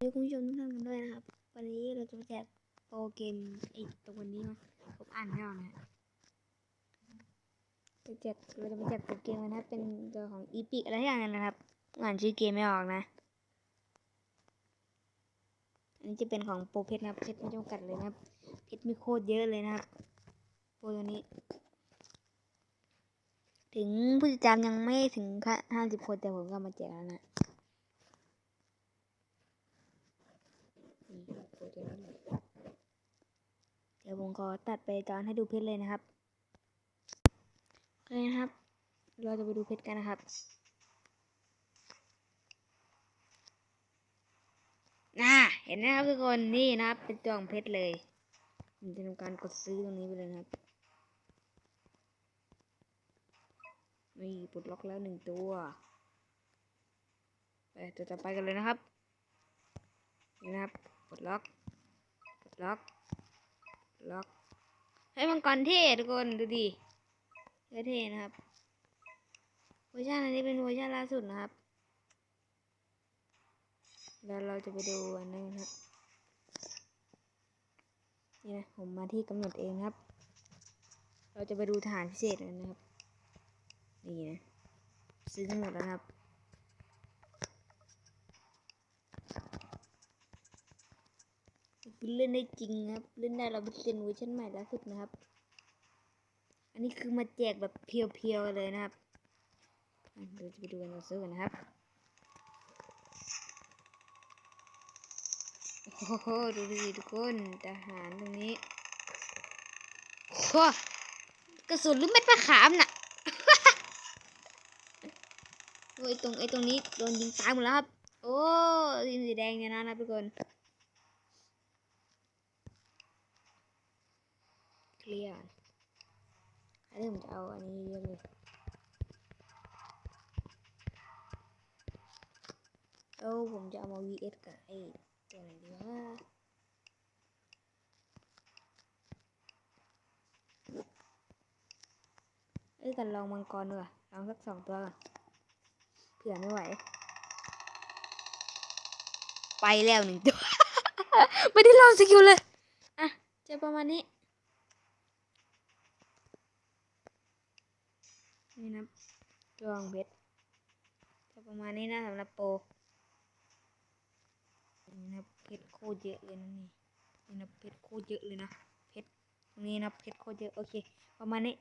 ดีคุณผู้ชมทุกท่านกันด้วยนะครับ วันนี้เราจะมาแจกโปรเกมไอตัวนี้มาผมอ่านไม่ออกนะจะแจกเราจะมาแจกโปรเกมนะครับเป็นตัวของอีพิกอะไรอย่างนั้นนะครับอ่านชื่อเกมไม่ออกนะ อันนี้จะเป็นของโปรเพชรนะครับเพชรไม่จำกัดเลยนะครับเพชรมีโคตรเยอะเลยนะครับโปรตัวนี้ ถึงผู้ติดตามยังไม่ถึงห้าสิบคนแต่ผมก็มาแจกแล้วนะีครับโปรตัวนี้เลยเดี๋ยวผมขอตัดไปตอนให้ดูเพชรเลยนะครับโอเคนะครับ เราจะไปดูเพชรกันนะครับน่าเห็นไหมครับทุกคนนี่นะครับ เป็นตัวของเพชรเลยผมจะทำการกดซื้อตรงนี้ไปเลยครับนี่ปลดล็อกแล้วหนึ่งตัวไปตัวต่อไปกันเลยนะครับนะครับ ปลดล็อกปลดล็อกล็อกให้มังกรเท่ทุกคนดูดิเท่ๆนะครับเวอร์ชันอันนี้เป็นเวอร์ชันล่าสุดนะครับ แล้วเราจะไปดูอันนั้นนะครับนี่นะผมมาที่กำหนดเองครับ เราจะไปดูฐานพิเศษกันนะครับ นี่นะซื้อทั้งหมดแล้วนะครับ เล่นได้จริงครับ เล่นได้เราเป็นเซนเวอร์ชันใหม่ล่าสุดนะครับ อันนี้คือมาแจกแบบเพียวๆเลยนะครับเดี๋ยวจะไปดูกันเราซื้อกันนะครับโอ้โหดูดิทุกคนทหารตรงนี้โอ้กระสุนหรือเม็ดมะขามน่ะโอ้ยตรงไอ้ตรงนี้โดนยิงตายหมดแล้วครับ โอ้สีสีแดงเนี่ยนะครับทุกคน เคลียร์อันนี้ผมจะเอาอันนี้เยอะเลยแล้วผมจะเอามา vs กับไอ้ตัวไหนดีวะเอ้ยกันลองมังกรดีกว่าลองสักสองตัวก่อนเผื่อไม่ไหว ไปแล้วหนึ่งตัว ไม่ได้ลองสกิลเลย อะ จะประมาณนี้ นี่นะดวงเพชรจะประมาณนี้นะสำหรับโปรนี่นะเพชรโคเยอะเลยนะนี่นี่นะเพชรโคเยอะเลยนะเพชรตรงนี้นะเพชรโคเยอะโอเค ประมาณนี้